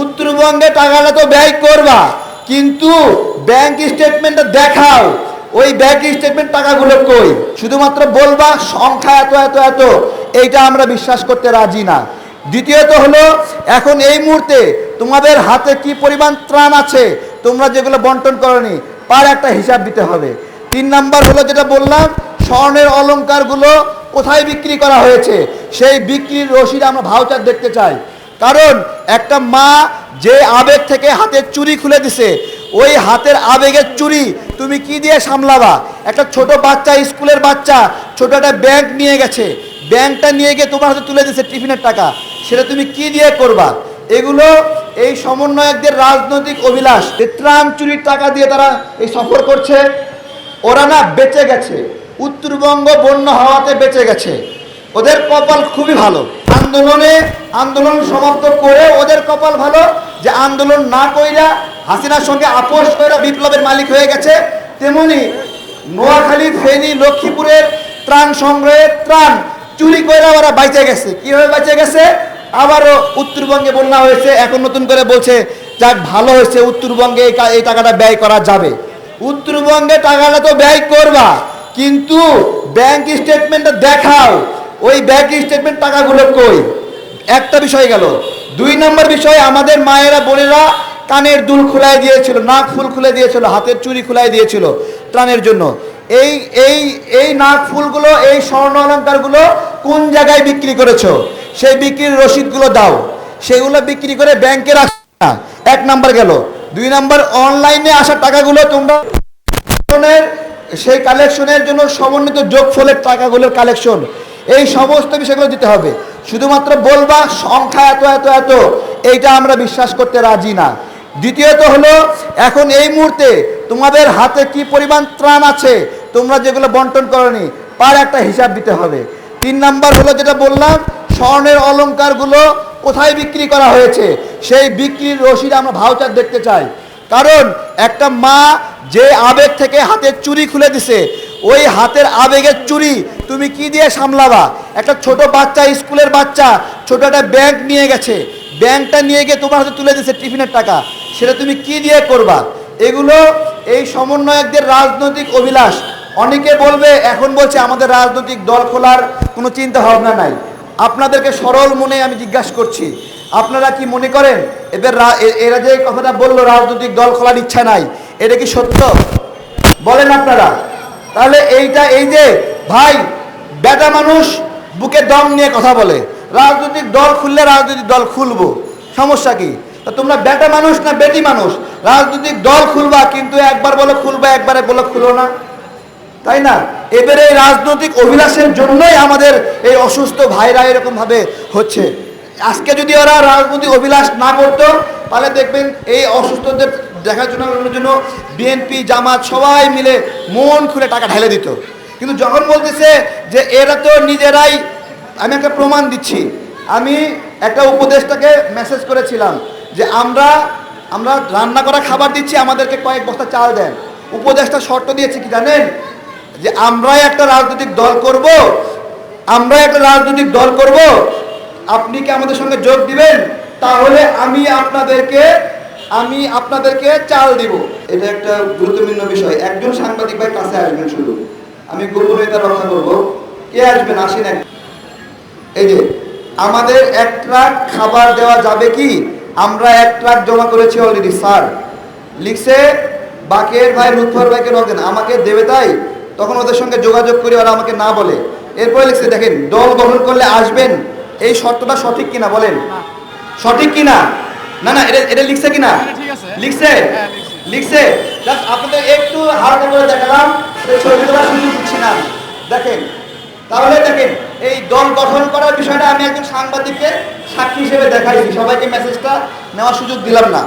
উত্তরবঙ্গে টাকাটা তো ব্যয় করবা, কিন্তু ব্যাংক স্টেটমেন্টটা দেখাও। ওই ব্যাংক স্টেটমেন্ট টাকাগুলো কই? শুধুমাত্র বলবা সংখ্যা এত এত এত, এইটা আমরা বিশ্বাস করতে রাজি না। দ্বিতীয়ত হলো, এখন এই মুহূর্তে তোমাদের হাতে কি পরিমাণ ত্রাণ আছে, তোমরা যেগুলো বন্টন করনি পার একটা হিসাব দিতে হবে। তিন নাম্বার হলো যেটা বললাম, স্বর্ণের অলঙ্কারগুলো কোথায় বিক্রি করা হয়েছে? সেই বিক্রির রসিদ আমরা ভাউচার দেখতে চাই। কারণ একটা মা যে আবেগ থেকে হাতের চুরি খুলে দিছে, ওই হাতের আবেগের চুরি তুমি কি দিয়ে সামলাবা? একটা ছোট বাচ্চা, স্কুলের বাচ্চা, ছোট একটা ব্যাংক নিয়ে গেছে। ব্যাংকটা নিয়ে গিয়ে তোমার হাতে তুলে দিছে টিফিনের টাকা। সেটা তুমি কি দিয়ে করবা? এগুলো এই সমন্বয়কদের রাজনৈতিক অভিলাষ। যে ত্রাণ চুরির টাকা দিয়ে তারা এই সফর করছে, ওরা না বেঁচে গেছে। উত্তরবঙ্গ বন্য হওয়াতে বেঁচে গেছে। ওদের কপাল খুবই ভালো। আন্দোলনে আন্দোলন সমাপ্ত করে ওদের কপাল ভালো যে আন্দোলন না কইরা হাসিনার সঙ্গে আপোষ কইরা বিপ্লবের মালিক হয়ে গেছে, তেমনি নোয়াখালী, ফেনী, লক্ষ্মীপুরের ত্রাণ সংগ্রহের ত্রাণ চুরি কইরা ওরা বাইচে গেছে। কীভাবে বাইচে গেছে? আবারও উত্তরবঙ্গে বন্যা হয়েছে, এখন নতুন করে বলছে, যাক, ভালো হয়েছে, উত্তরবঙ্গে এই টাকাটা ব্যয় করা যাবে। উত্তরবঙ্গে টাকাটা তো ব্যয় করবা, কিন্তু ব্যাংক স্টেটমেন্টটা দেখাও। ওই ব্যাংক স্টেটমেন্ট টাকাগুলো কই? একটা বিষয় গেল। দুই নম্বর বিষয়, আমাদের মায়েরা, বোনেরা কানের দুল খুলাই দিয়েছিল, নাক ফুল খুলে দিয়েছিল, হাতের চুরি খুলাই দিয়েছিল ত্রাণের জন্য। এই এই এই নাক ফুলগুলো, এই স্বর্ণ অলঙ্কারগুলো কোন জায়গায় বিক্রি করেছ? সেই বিক্রির রসিদগুলো দাও। সেগুলো বিক্রি করে ব্যাংকে রাখ। না এক নাম্বার গেল। দুই নাম্বার অনলাইনে আসা টাকাগুলো তোমরা সেই কালেকশনের জন্য সমন্বিত যোগ যোগফলের টাকাগুলোর কালেকশন এই সমস্ত বিষয়গুলো দিতে হবে। শুধুমাত্র বলবা সংখ্যা এত এত এত, এইটা আমরা বিশ্বাস করতে রাজি না। দ্বিতীয়ত হলো, এখন এই মুহূর্তে তোমাদের হাতে কি পরিমাণ ত্রাণ আছে, তোমরা যেগুলো বন্টন করনি পার একটা হিসাব দিতে হবে। তিন নাম্বার হলো যেটা বললাম, স্বর্ণের অলংকারগুলো কোথায় বিক্রি করা হয়েছে, সেই বিক্রির রসিদ আমরা ভাউচার দেখতে চাই। কারণ একটা মা যে আবেগ থেকে হাতের চুরি খুলে দিছে ওই হাতের আবেগের চুরি তুমি কি দিয়ে সামলাবা? একটা ছোট বাচ্চা, স্কুলের বাচ্চা, ছোট একটা ব্যাংক নিয়ে গেছে। ব্যাংকটা নিয়ে গিয়ে তোমার হাতে তুলে দিয়েছে টিফিনের টাকা। সেটা তুমি কি দিয়ে করবা? এগুলো এই সমন্বয়কদের রাজনৈতিক অভিলাষ। অনেকে বলবে, এখন বলছে আমাদের রাজনৈতিক দল খোলার কোনো চিন্তা ভাবনা নাই। আপনাদেরকে সরল মনে আমি জিজ্ঞাসা করছি, আপনারা কি মনে করেন, এদের এরা যে কথাটা বলল, রাজনৈতিক দল খোলার ইচ্ছা নাই, এটা কি সত্য? বলেন আপনারা। তাহলে এইটা, এই যে ভাই, বেটা মানুষ বুকে দম নিয়ে কথা বলে, রাজনৈতিক দল খুললে রাজনৈতিক দল খুলবো, সমস্যা কি? তোমরা বেটা মানুষ না বেটি মানুষ? রাজনৈতিক দল খুলবা, কিন্তু একবার বলে খুলবা, একবারে বলে খুলো না। তাই না? এবারে এই রাজনৈতিক অভিলাষের জন্যই আমাদের এই অসুস্থ ভাইরা এরকম ভাবে হচ্ছে। আজকে যদি ওরা রাজনৈতিক অভিলাষ না করতো, তাহলে দেখবেন এই অসুস্থদের দেখাশোনার জন্য বিএনপি, জামাত সবাই মিলে মন খুলে টাকা ঢেলে দিত। কিন্তু যখন বলতেছে যে এরা তো নিজেরাই, আমি একটা প্রমাণ দিচ্ছি। আমি একটা উপদেশটাকে মেসেজ করেছিলাম যে আমরা আমরা রান্না করা খাবার দিচ্ছি, আমাদেরকে কয়েক বস্তা চাল দেন। উপদেশটা শর্ত দিয়েছি কি জানেন? যে আমরাই একটা রাজনৈতিক দল করব, আমরাই একটা রাজনৈতিক দল করব। আপনি কি আমাদের সঙ্গে যোগ দিবেন? তাহলে আমি আপনাদেরকে আমি আপনাদেরকে চাল দিব। এটা একটা গুরুত্বপূর্ণ বিষয়। একজন সাংবাদিক ভাই কাছে আসবেন শুধু। আমি গোপনীয়তা রক্ষা করব। কে আসবেন? আসেন এক এই যে, আমাদের এক ট্রাক খাবার দেওয়া যাবে কি? আমরা এক ট্রাক জমা করেছি অলরেডি স্যার। লিখছে, বাকের ভাই লুৎফর ভাইকে নক দেন। আমাকে দেবে তাই? তখন ওদের সঙ্গে যোগাযোগ করে, ওরা আমাকে না বলে। এরপরে লিখছে, দেখেন, দল গঠন করলে আসবেন। এই শর্তটা সঠিক কিনা বলেন? সঠিক কিনা? না না এটা এটা লিখছে কিনা। লিখছে? হ্যাঁ, লিখছে। লিখছে? জাস্ট আপনাদের একটু হালকা করে দেখালাম। ছবি তোলার সুযোগ দিচ্ছি না। দেখেন তাহলে দেখেন এই দল গঠন করার বিষয়টা আমি একজন সাংবাদিককে সাক্ষী হিসেবে দেখাইছি। সবাইকে মেসেজটা নেওয়ার সুযোগ দিলাম না।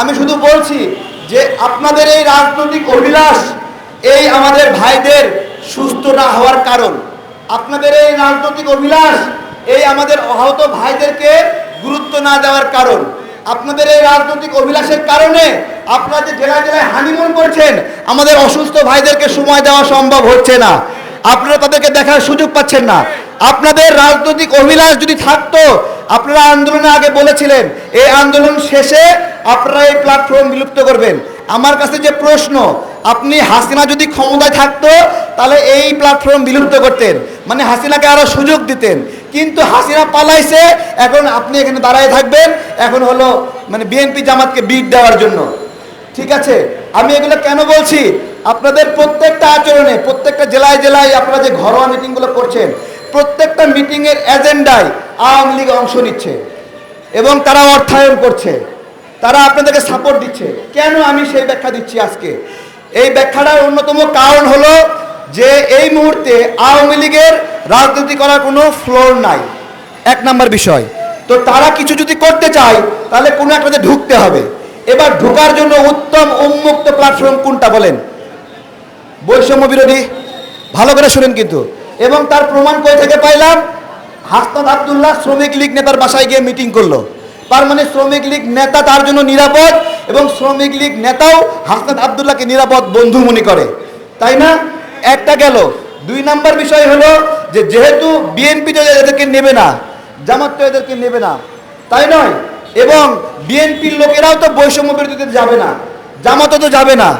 আমি শুধু বলছি যে আপনাদের এই রাজনৈতিক অভিলাষ এই আমাদের ভাইদের সুস্থ না হওয়ার কারণ। আপনাদের এই রাজনৈতিক অভিলাষ এই আমাদের আহত ভাইদেরকে গুরুত্ব না দেওয়ার কারণ। আপনাদের এই রাজনৈতিক অভিলাষের কারণে আপনারা যে জেলায় জেলায় হানিমুন করছেন, আমাদের অসুস্থ ভাইদেরকে সময় দেওয়া সম্ভব হচ্ছে না। আপনারা তাদেরকে দেখার সুযোগ পাচ্ছেন না। আপনাদের রাজনৈতিক অভিলাষ যদি থাকতো, আপনারা আন্দোলনে আগে বলেছিলেন, এই আন্দোলন শেষে আপনারা এই প্ল্যাটফর্ম বিলুপ্ত করবেন। আমার কাছে যে প্রশ্ন, আপনি হাসিনা যদি ক্ষমতায় থাকতো, তাহলে এই প্ল্যাটফর্ম বিলুপ্ত করতেন। মানে হাসিনাকে আরও সুযোগ দিতেন। কিন্তু হাসিনা পালাইছে, এখন আপনি এখানে দাঁড়ায় থাকবেন। এখন হলো মানে বিএনপি জামাতকে বিট দেওয়ার জন্য। ঠিক আছে? আমি এগুলো কেন বলছি? আপনাদের প্রত্যেকটা আচরণে, প্রত্যেকটা জেলায় জেলায় আপনারা যে ঘরোয়া মিটিংগুলো করছেন, প্রত্যেকটা মিটিংয়ের এজেন্ডায় আওয়ামী লীগ অংশ নিচ্ছে এবং তারা অর্থায়ন করছে। তারা আপনাদেরকে সাপোর্ট দিচ্ছে। কেন আমি সেই ব্যাখ্যা দিচ্ছি আজকে? এই ব্যাখ্যাটার অন্যতম কারণ হলো যে এই মুহূর্তে আওয়ামী লীগের রাজনীতি করার কোনো ফ্লোর নাই। এক নাম্বার বিষয়। তো তারা কিছু যদি করতে চায়, তাহলে কোনো একটাতে ঢুকতে হবে। এবার ঢোকার জন্য উত্তম উন্মুক্ত প্ল্যাটফর্ম কোনটা বলেন? বৈষম্য বিরোধী। ভালো করে শুনেন কিন্তু। এবং তার প্রমাণ কই থেকে পাইলাম? হাসনাত আবদুল্লাহ শ্রমিক লীগ নেতার বাসায় গিয়ে মিটিং করল। তার মানে শ্রমিক লীগ নেতা তার জন্য নিরাপদ এবং শ্রমিক লীগ নেতাও হাসনাত আবদুল্লাহকে নিরাপদ বন্ধু মনে করে। তাই না? একটা গেল। দুই নাম্বার বিষয় হলো যে যেহেতু বিএনপি তো এদেরকে নেবে না, জামাত তো এদেরকে নেবে না, তাই নয়। এবং বিএনপির লোকেরাও তো বৈষম্য বিরোধীতে যাবে না, জামাতও তো যাবে না।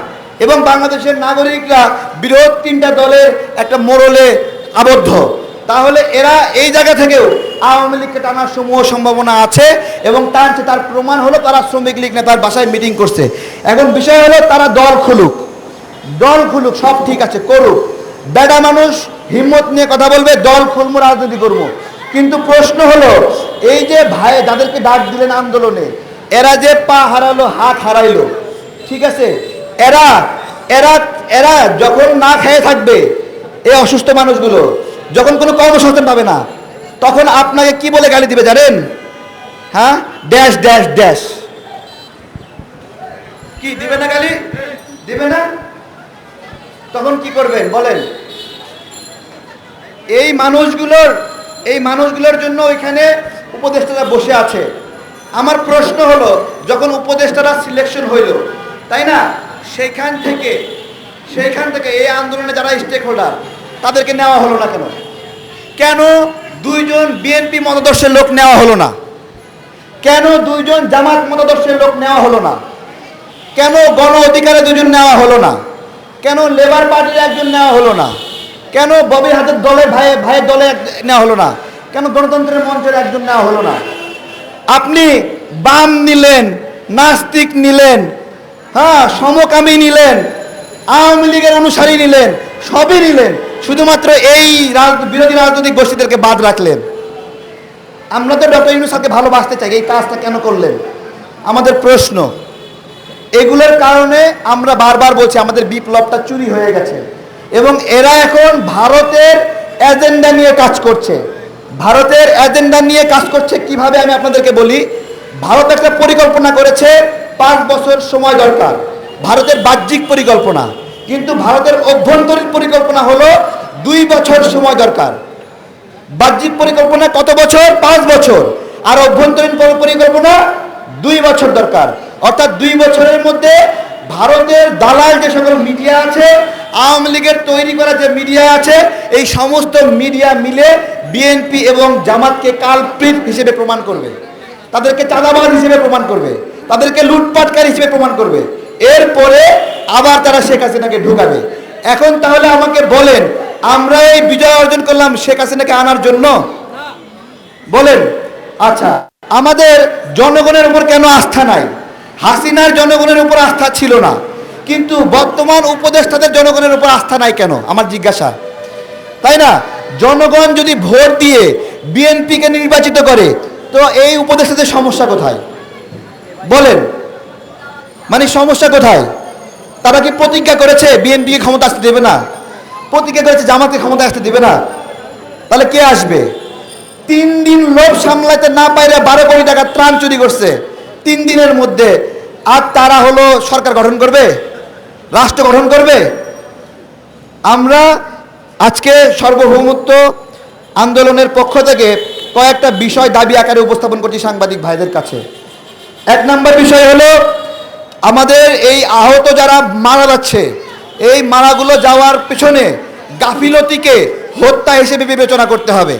এবং বাংলাদেশের নাগরিকরা বিরোধ তিনটা দলের একটা মোড়লে আবদ্ধ। তাহলে এরা এই জায়গা থেকেও আওয়ামী লীগকে টানার সমূহ সম্ভাবনা আছে এবং টানছে তার প্রমাণ হলো তারা শ্রমিক লীগ নেতার বাসায় মিটিং করছে। এখন বিষয় হলো তারা দল খুলুক। দল খুলুক, সব ঠিক আছে, করুক। বেডা মানুষ হিম্মত নিয়ে কথা বলবে, দল খুলবো রাজনীতি করব কিন্তু প্রশ্ন হলো, এই যে ভাই যাদেরকে ডাক দিলেন আন্দোলনে, এরা যে পা হারালো, হাত হারাইলো, ঠিক আছে? এরা এরা এরা যখন না খেয়ে থাকবে, এই অসুস্থ মানুষগুলো, যখন কোনো কর্মসংস্থান পাবে না, তখন আপনাকে কি বলে গালি দিবে জানেন? হ্যাঁ? Dash dash dash. কি, দিবে না গালি? দিবে না? তখন কি করবেন? বলেন। এই মানুষগুলোর এই মানুষগুলোর জন্য ওইখানে উপদেষ্টারা বসে আছে। আমার প্রশ্ন হলো, যখন উপদেষ্টারা সিলেকশন হইল, তাই না? সেইখান থেকে সেইখান থেকে এই আন্দোলনে যারা স্টেক হোল্ডার তাদেরকে নেওয়া হলো না কেন? কেন দুইজন বিএনপি মতাদর্শের লোক নেওয়া হলো না? কেন দুইজন জামাত মতাদর্শের লোক নেওয়া হলো না? কেন গণ অধিকারে দুজন নেওয়া হলো না? কেন লেবার পার্টির একজন নেওয়া হলো না? কেন ববির হাতের দলে ভাই, ভাইয়ের দলে নেওয়া হলো না? কেন গণতন্ত্রের মঞ্চের একজন নেওয়া হলো না? আপনি বাম নিলেন, নাস্তিক নিলেন হ্যাঁ সমকামী নিলেন, আওয়ামী লীগের অনুসারী নিলেন, সবই নিলেন, শুধুমাত্র এই বিরোধী রাজনৈতিক গোষ্ঠীদেরকে বাদ রাখলেন। আমরা তো ডক্টর ইউনুসাকে ভালোবাসতে চাই, এই কাজটা কেন করলেন? আমাদের প্রশ্ন এগুলোর কারণে আমরা বারবার বলছি আমাদের বিপ্লবটা চুরি হয়ে গেছে। এবং এরা এখন ভারতের এজেন্ডা নিয়ে কাজ করছে। ভারতের এজেন্ডা নিয়ে কাজ করছে কীভাবে আমি আপনাদেরকে বলি? ভারত একটা পরিকল্পনা করেছে, পাঁচ বছর সময় দরকার। ভারতের বাহ্যিক পরিকল্পনা। কিন্তু ভারতের অভ্যন্তরীণ পরিকল্পনা হলো দুই বছর সময় দরকার। বাহ্যিক পরিকল্পনা কত বছর? পাঁচ বছর। আর অভ্যন্তরীণ পরিকল্পনা দুই বছর দরকার। অর্থাৎ দুই বছরের মধ্যে ভারতের দালাল যে সকল মিডিয়া আছে, আওয়ামী লীগের তৈরি করা যে মিডিয়া আছে, এই সমস্ত মিডিয়া মিলে বিএনপি এবং জামাতকে কালপ্রিট হিসেবে প্রমাণ করবে। তাদেরকে চাঁদাবাজ হিসেবে প্রমাণ করবে। তাদেরকে লুটপাটকারী হিসেবে প্রমাণ করবে। এরপরে আবার তারা শেখ হাসিনাকে ঢুকাবে। এখন তাহলে আমাকে বলেন, আমরা এই বিজয় অর্জন করলাম শেখ হাসিনাকে আনার জন্য? বলেন। আচ্ছা আমাদের জনগণের উপর কেন আস্থা নাই? হাসিনার জনগণের উপর আস্থা ছিল না। কিন্তু বর্তমান উপদেষ্টাদের জনগণের উপর আস্থা নাই কেন? আমার জিজ্ঞাসা। তাই না? জনগণ যদি ভোট দিয়ে বিএনপিকে নির্বাচিত করে, তো এই উপদেষ্টাদের সমস্যা কোথায়? বলেন। মানে সমস্যা কোথায়? তারা কি প্রতিজ্ঞা করেছে বিএনপিকে ক্ষমতা আসতে দেবে না? প্রতিজ্ঞা করেছে জামাতকে ক্ষমতা আসতে দেবে না? তাহলে কে আসবে? তিন দিন লোভ সামলাতে না পাইলে বারো কোটি টাকা ত্রাণ চুরি করছে। তিন দিনের মধ্যে আর তারা হলো সরকার গঠন করবে? রাষ্ট্র গঠন করবে? আমরা আজকে সার্বভৌমত্ব আন্দোলনের পক্ষ থেকে কয়েকটা বিষয় দাবি আকারে উপস্থাপন করছি সাংবাদিক ভাইদের কাছে। এক নম্বর বিষয় হলো, আমাদের এই আহত যারা মারা যাচ্ছে, এই মারাগুলো যাওয়ার পেছনে গাফিলতিকে হত্যা হিসেবে বিবেচনা করতে হবে।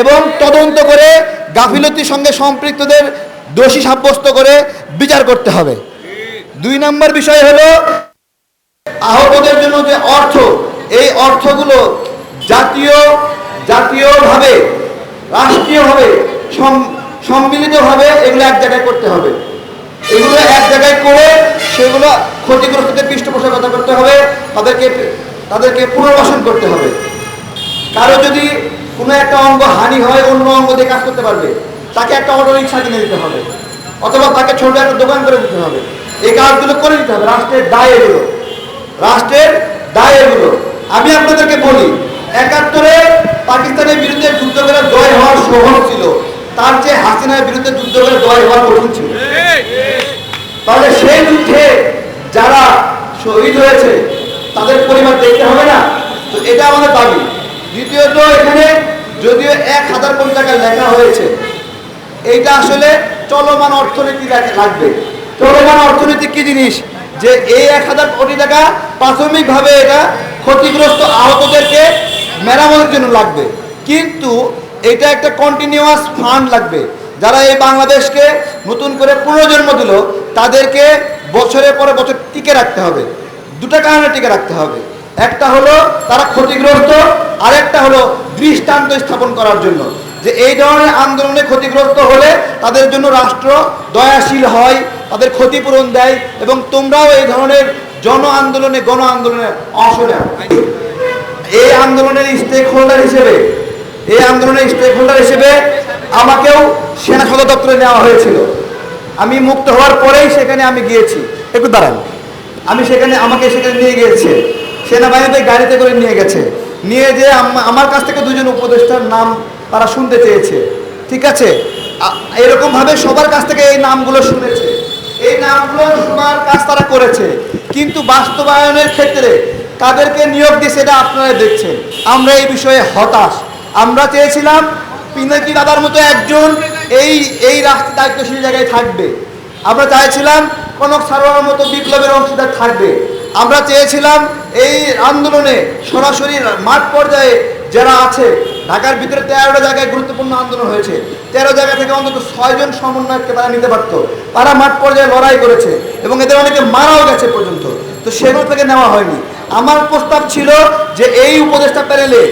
এবং তদন্ত করে গাফিলতির সঙ্গে সম্পৃক্তদের দোষী সাব্যস্ত করে বিচার করতে হবে। দুই নম্বর বিষয় হলো, আহতদের জন্য যে অর্থ, এই অর্থগুলো জাতীয়, জাতীয়ভাবে, রাষ্ট্রীয়ভাবে, সম- সম্মিলিতভাবে এগুলো এক জায়গায় করতে হবে। এগুলো এক জায়গায় করে সেগুলো ক্ষতিগ্রস্তদের পৃষ্ঠপোষকতা করতে হবে, তাদেরকে তাদেরকে পুনর্বাসন করতে হবে। কারও যদি কোনো একটা অঙ্গ হানি হয়, অন্য অঙ্গ দিয়ে কাজ করতে পারবে। তাকে একটা অটো রিক্সা কিনে দিতে হবে, অথবা তাকে ছোট একটা দোকান করে দিতে হবে। এই কাজগুলো করে দিতে হবে, রাষ্ট্রের দায় এগুলো। রাষ্ট্রের দায় এগুলো। আমি আপনাদেরকে বলি, একাত্তরে পাকিস্তানের বিরুদ্ধে যুদ্ধ করে জয় হওয়ার সহজ ছিল। তার চেয়ে হাসিনার বিরুদ্ধে যুদ্ধ করে জয় হওয়ার কঠিন ছিল। তাহলে সেই যুদ্ধে যারা শহীদ হয়েছে, তাদের পরিবার দেখতে হবে না? তো এটা আমাদের দাবি। দ্বিতীয়ত, এখানে যদিও এক হাজার কোটি টাকা লেখা হয়েছে এইটা আসলে চলমান অর্থনীতি লাগবে। চলমান অর্থনীতি কি জিনিস? যে এই এক হাজার কোটি টাকা প্রাথমিকভাবে এটা ক্ষতিগ্রস্ত আহতদেরকে মেরামতের জন্য লাগবে। কিন্তু এটা একটা কন্টিনিউয়াস ফান্ড লাগবে। যারা এই বাংলাদেশকে নতুন করে পুনর্জন্ম দিল, তাদেরকে বছরের পরে বছর টিকে রাখতে হবে। দুটা কারণে টিকে রাখতে হবে। একটা হলো তারা ক্ষতিগ্রস্ত, আরেকটা হলো দৃষ্টান্ত স্থাপন করার জন্য। যে এই ধরনের আন্দোলনে ক্ষতিগ্রস্ত হলে তাদের জন্য রাষ্ট্র দয়াশীল হয় তাদের ক্ষতিপূরণ দেয় এবং তোমরাও এই ধরনের জন আন্দোলনে গণ আন্দোলনে অংশ নেও। এই আন্দোলনের স্টেক হোল্ডার হিসেবে এই আন্দোলনের স্টেক হোল্ডার হিসেবে আমাকেও সেনা সদর দপ্তরে নেওয়া হয়েছিল। আমি মুক্ত হওয়ার পরেই সেখানে আমি গিয়েছি। একটু দাঁড়ান। আমি সেখানে আমাকে সেখানে নিয়ে গিয়েছে। সেনাবাহিনীতে গাড়িতে করে নিয়ে গেছে। নিয়ে যে আম- আমার কাছ থেকে দুজন উপদেষ্টার নাম তারা শুনতে চেয়েছে। ঠিক আছে? এরকমভাবে সবার কাছ থেকে এই নামগুলো শুনেছে। এই নামগুলো শোনার কাজ তারা করেছে। কিন্তু বাস্তবায়নের ক্ষেত্রে কাদেরকে নিয়োগ দিয়ে সেটা আপনারা দেখছেন। আমরা এই বিষয়ে হতাশ। আমরা চেয়েছিলাম পিনাকি দাদার মতো একজন এই এই রাষ্ট্র দায়িত্বশীল জায়গায় থাকবে। আমরা চাইছিলাম কনক সারোয়ার মতো বিপ্লবের অংশীদার থাকবে। আমরা চেয়েছিলাম এই আন্দোলনে সরাসরি মাঠ পর্যায়ে যারা আছে ঢাকার ভিতরে তেরোটা জায়গায় গুরুত্বপূর্ণ আন্দোলন হয়েছে। তেরো জায়গা থেকে অন্তত ছয়জন সমন্বয়ককে তারা নিতে পারত। তারা মাঠ পর্যায়ে লড়াই করেছে এবং এদের অনেকে মারাও গেছে পর্যন্ত। তো সেগুলো থেকে নেওয়া হয়নি। আমার প্রস্তাব ছিল যে এই উপদেষ্টা প্যানেলে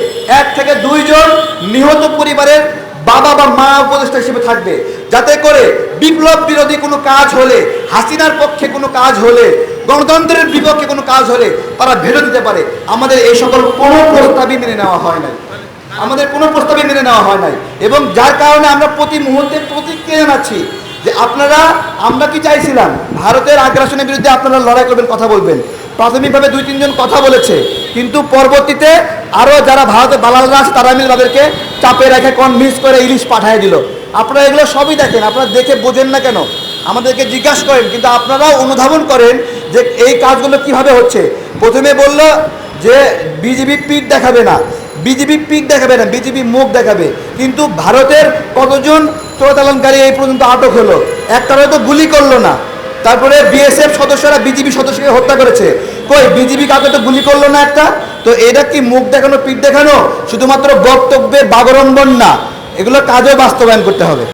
এক থেকে দুইজন নিহত পরিবারের বাবা বা মা উপদেষ্টা হিসেবে থাকবে। যাতে করে বিপ্লব বিরোধী কোনো কাজ হলে, হাসিনার পক্ষে কোনো কাজ হলে, গণতন্ত্রের বিপক্ষে কোনো কাজ হলে তারা ভেবে দিতে পারে। আমাদের এই সকল কোনো প্রস্তাবই মেনে নেওয়া হয় নাই। আমাদের কোনো প্রস্তাবই মেনে নেওয়া হয় নাই। এবং যার কারণে আমরা প্রতি মুহূর্তে প্রতিক্রিয়া জানাচ্ছি যে আপনারা, আমরা কি চাইছিলাম? ভারতের আগ্রাসনের বিরুদ্ধে আপনারা লড়াই করবেন, কথা বলবেন। প্রাথমিকভাবে দুই, তিনজন কথা বলেছে। কিন্তু পরবর্তীতে আরও যারা ভারতে দালালরা আছে, তারা মিলে তাদেরকে চাপে রেখে কনভিন্স করে ইলিশ পাঠিয়ে দিল। আপনারা এগুলো সবই দেখেন, আপনারা দেখে বোঝেন না কেন? আমাদেরকে জিজ্ঞাসা করেন, কিন্তু আপনারাও অনুধাবন করেন যে এই কাজগুলো কীভাবে হচ্ছে? প্রথমে বলল যে বিজেপি পিঠ দেখাবে না। বিজেপি পিক দেখাবে না বিজেপি মুখ দেখাবে। কিন্তু ভারতের কতজন চোরাচালানকারী এই পর্যন্ত আটক হলো? একটারও তো গুলি করল না। তারপরে বিএসএফ সদস্যরা বিজেপি সদস্যকে হত্যা করেছে। কই বিজেপি কাউকে তো গুলি করল না একটা? তো এটা কি মুখ দেখানো, পিঠ দেখানো? শুধুমাত্র বক্তব্যের বাগরম্বন না এগুলো কাজে বাস্তবায়ন করতে হবে।